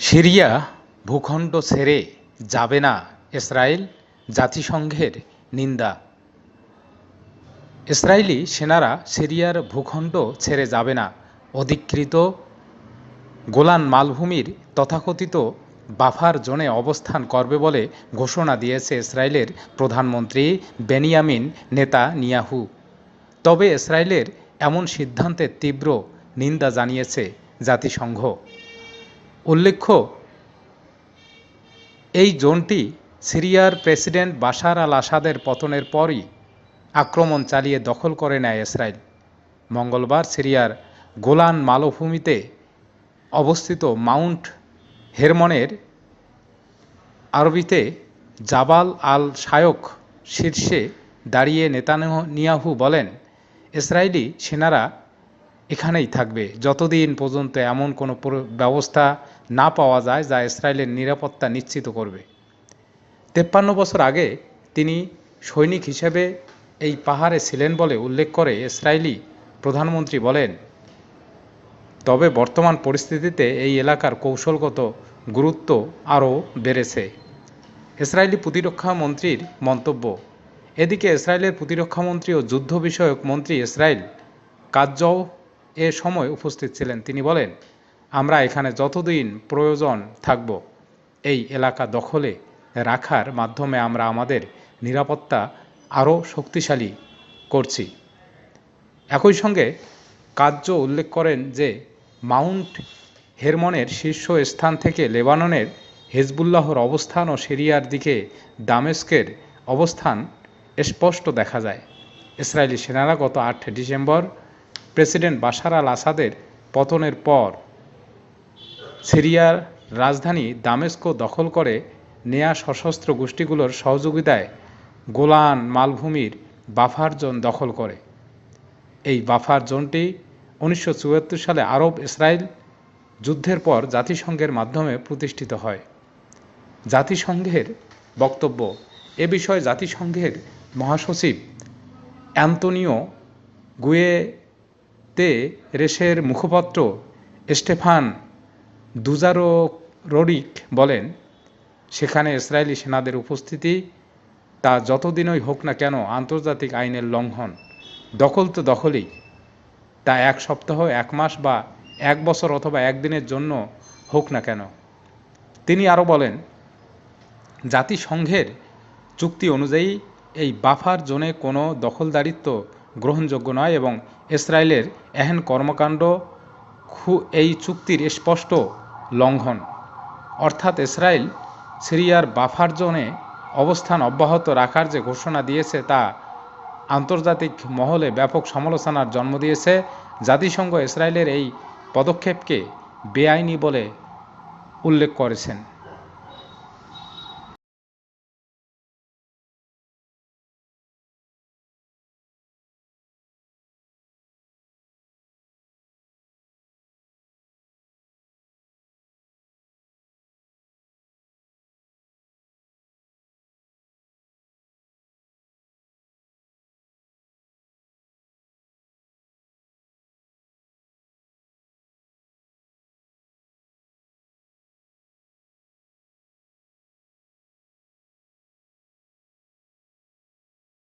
Syria ভূখণ্ড ছেড়ে যাবে না ইসরায়েল জাতিসংঘের নিন্দা। ইসরায়েলি সেনারা সিরিয়ার ভূখণ্ড ছেড়ে যাবে না। অধিকৃত গোলান মালভূমির তথাকথিত বাফার জোনে অবস্থান করবে বলে ঘোষণা দিয়েছে ইসরায়েলের প্রধানমন্ত্রী বেনিয়ামিন নেতা নিয়াহু তবে ইসরায়েলের এমন সিদ্ধান্তের তীব্র নিন্দা জানিয়েছে জাতিসংঘ। উল্লেখ্য, এই জোনটি সিরিয়ার প্রেসিডেন্ট বাশার আল আসাদের পতনের পরই আক্রমণ চালিয়ে দখল করে নেয় ইসরায়েল। মঙ্গলবার সিরিয়ার গোলান মালভূমিতে অবস্থিত মাউন্ট হেরমনের আরবিতে জাবাল আল শায়ক শীর্ষে দাঁড়িয়ে নেতানিয়াহু বলেন, ইসরায়েলি সেনারা এখানেই থাকবে। যতদিন পর্যন্ত এমন কোনো ব্যবস্থা না পাওয়া যায়, যা ইসরায়েলের নিরাপত্তা নিশ্চিত করবে। তেপ্পান্ন বছর আগে তিনি সৈনিক হিসেবে এই পাহাড়ে ছিলেন বলে উল্লেখ করে ইসরায়েলি প্রধানমন্ত্রী বলেন, তবে বর্তমান পরিস্থিতিতে এই এলাকার কৌশলগত গুরুত্ব আরও বেড়েছে। ইসরায়েলি প্রতিরক্ষা মন্ত্রীর মন্তব্য, এদিকে ইসরায়েলের প্রতিরক্ষামন্ত্রী ও যুদ্ধ বিষয়ক মন্ত্রী ইসরায়েল কাজ্জও এ সময় উপস্থিত ছিলেন। তিনি বলেন আমরা এখানে যতদিন প্রয়োজন থাকব, এই এলাকা দখলে রাখার মাধ্যমে আমরা আমাদের নিরাপত্তা আরও শক্তিশালী করছি। একই সঙ্গে কার্য উল্লেখ করেন যে, মাউন্ট হেরমনের শীর্ষ স্থান থেকে লেবাননের হেজবুল্লাহর অবস্থান ও সিরিয়ার দিকে দামেস্কের অবস্থান স্পষ্ট দেখা যায়। ইসরায়েলি সেনারা গত আট ডিসেম্বর প্রেসিডেন্ট বাশার আল আসাদের পতনের পর সিরিয়ার রাজধানী দামেস্ক দখল করে নেয়া সশস্ত্র গোষ্ঠীগুলোর সহযোগিতায় গোলান মালভূমির বাফার জোন দখল করে। এই বাফার জোনটি উনিশশো চুয়াত্তর সালে আরব ইসরায়েল যুদ্ধের পর জাতিসংঘের মাধ্যমে প্রতিষ্ঠিত হয়। জাতিসংঘের বক্তব্য, এ বিষয়ে জাতিসংঘের মহাসচিব অ্যান্তনিও গুয়েতে রেসের মুখপাত্র স্টেফান দুজারো রোরিক বলেন, সেখানে ইসরায়েলি সেনাদের উপস্থিতি তা যতদিনই হোক না কেন আন্তর্জাতিক আইনের লঙ্ঘন। দখল তো দখলই। তা এক সপ্তাহ, এক মাস বা এক বছর অথবা একদিনের জন্য হোক না কেন। তিনি আরও বলেন, জাতিসংঘের চুক্তি অনুযায়ী এই বাফার জোনে কোনো দখলদারিত্ব গ্রহণযোগ্য নয় এবং ইসরায়েলের এহেন কর্মকাণ্ড এই চুক্তির স্পষ্ট লঙ্ঘন। অর্থাৎ ইসরায়েল সিরিয়ার বাফার জোনে অবস্থান অব্যাহত রাখার যে ঘোষণা দিয়েছে তা আন্তর্জাতিক মহলে ব্যাপক সমালোচনার জন্ম দিয়েছে। জাতিসংঘ ইসরায়েলের এই পদক্ষেপকে বেআইনি বলে উল্লেখ করেছেন।